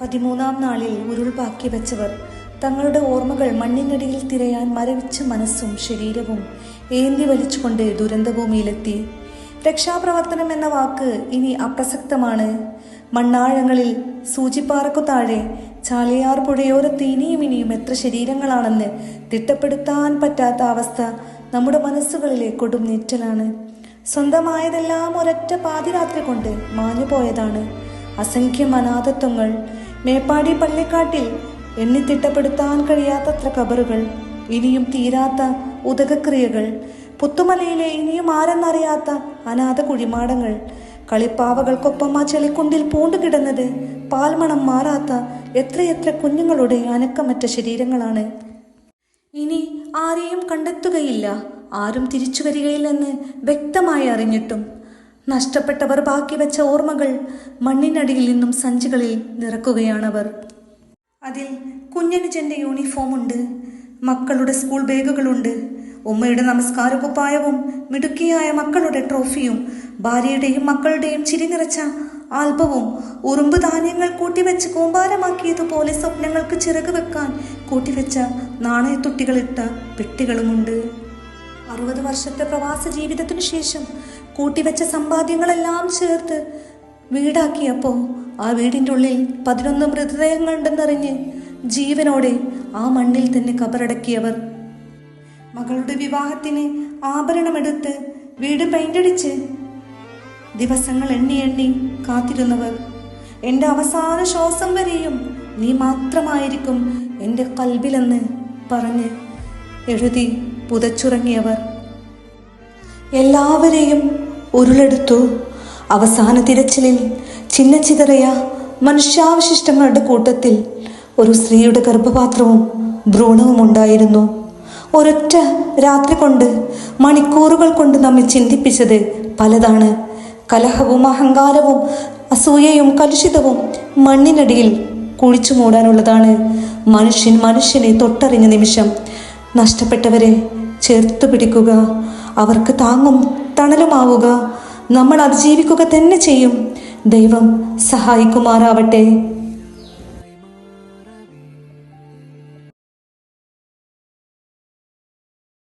പതിമൂന്നാം നാളിൽ ഉരുൾപാക്കി വെച്ചവർ. തങ്ങളുടെ ഓർമ്മകൾ മണ്ണിനടിയിൽ തിരയാൻ മരവിച്ച മനസ്സും ശരീരവും ഏന്തി വലിച്ചുകൊണ്ട് ദുരന്തഭൂമിയിലെത്തി. രക്ഷാപ്രവർത്തനം എന്ന വാക്ക് ഇനി അപ്രസക്തമാണ്. മണ്ണാഴങ്ങളിൽ സൂചിപ്പാറക്കു താഴെ ചാലിയാർ പുഴയോരത്ത് ഇനിയും ഇനിയും എത്ര ശരീരങ്ങളാണെന്ന് തിട്ടപ്പെടുത്താൻ പറ്റാത്ത അവസ്ഥ നമ്മുടെ മനസ്സുകളിലെ കൊടും നീറ്റലാണ്. സ്വന്തമായതെല്ലാം ഒരൊറ്റ പാതിരാത്രി കൊണ്ട് മാഞ്ഞുപോയതാണ്. അസംഖ്യം അനാഥത്വങ്ങൾ മേപ്പാടി പള്ളിക്കാട്ടിൽ എണ്ണിത്തിട്ടപ്പെടുത്താൻ കഴിയാത്തത്ര കബറുകൾ ഇനിയും തീരാത്ത ഉദകക്രിയകൾ പുത്തുമലയിലെ ഇനിയും ആരെന്നറിയാത്ത അനാഥ കുഴിമാടങ്ങൾ കളിപ്പാവകൾക്കൊപ്പം ആ ചെളിക്കുണ്ടിൽ പൂണ്ടുകിടന്നത് പാൽമണം മാറാത്ത എത്രയെത്ര കുഞ്ഞുങ്ങളുടെ അനക്കമറ്റ ശരീരങ്ങളാണ്. ഇനി ആരെയും കണ്ടെത്തുകയില്ല. ആരും തിരിച്ചു വരികയില്ലെന്ന് വ്യക്തമായി അറിഞ്ഞിട്ടും നഷ്ടപ്പെട്ടവർ ബാക്കി വെച്ച ഓർമ്മകൾ മണ്ണിനടിയിൽ നിന്നും സഞ്ചികളിൽ നിറക്കുകയാണവർ. അതിൽ കുഞ്ഞനുജന്റെ യൂണിഫോം ഉണ്ട്. മക്കളുടെ സ്കൂൾ ബാഗുകളുണ്ട്. ഉമ്മയുടെ നമസ്കാര കുപ്പായവും മിടുക്കിയായ മക്കളുടെ ട്രോഫിയും ഭാര്യയുടെയും മക്കളുടെയും ചിരി നിറച്ച ആൽബവും ഉറുമ്പ് ധാന്യങ്ങൾ കൂട്ടിവെച്ച് കൂമ്പാരമാക്കിയതുപോലെ സ്വപ്നങ്ങൾക്ക് ചിറക് വെക്കാൻ കൂട്ടിവെച്ച നാണയത്തുട്ടികളിട്ട പെട്ടികളുമുണ്ട്. അറുപത് വർഷത്തെ പ്രവാസ ജീവിതത്തിനു ശേഷം കൂട്ടിവെച്ച സമ്പാദ്യങ്ങളെല്ലാം ചേർത്ത് വീടാക്കിയപ്പോൾ ആ വീടിന്റെ ഉള്ളിൽ പതിനൊന്ന് മൃതദേഹങ്ങളുണ്ടെന്നറിഞ്ഞ് ജീവനോടെ ആ മണ്ണിൽ തന്നെ കബറടക്കിയവർ. മകളുടെ വിവാഹത്തിന് ആഭരണമെടുത്ത് വീട് പെയിന്റടിച്ച് ദിവസങ്ങൾ എണ്ണി എണ്ണി കാത്തിരുന്നവർ എന്റെ അവസാന ശ്വാസം വരെയും നീ മാത്രമായിരിക്കും എന്റെ കൽബിലെന്ന് പറഞ്ഞ് എഴുതി. പുതച്ചുറങ്ങിയവർ. എല്ലാവരെയും ഉരുളെടുത്തു. അവസാന തിരച്ചിലിൽ ചിന്ന ചിതറിയ മനുഷ്യാവശിഷ്ടങ്ങളുടെ കൂട്ടത്തിൽ ഒരു സ്ത്രീയുടെ ഗർഭപാത്രവും ഭ്രൂണവും ഉണ്ടായിരുന്നു. ഒരൊറ്റ രാത്രി കൊണ്ട് മണിക്കൂറുകൾ കൊണ്ട് നമ്മെ ചിന്തിപ്പിച്ചത് പലതാണ്. കലഹവും അഹങ്കാരവും അസൂയയും കലുഷിതവും മണ്ണിനടിയിൽ കുഴിച്ചു മൂടാനുള്ളതാണ്. മനുഷ്യൻ മനുഷ്യനെ തൊട്ടറിഞ്ഞ നിമിഷം നഷ്ടപ്പെട്ടവരെ ചേർത്ത് പിടിക്കുക. അവർക്ക് താങ്ങും തണലുമാവുക. നമ്മൾ അതിജീവിക്കുക തന്നെ ചെയ്യും. ദൈവം സഹായിക്കുമാറാവട്ടെ.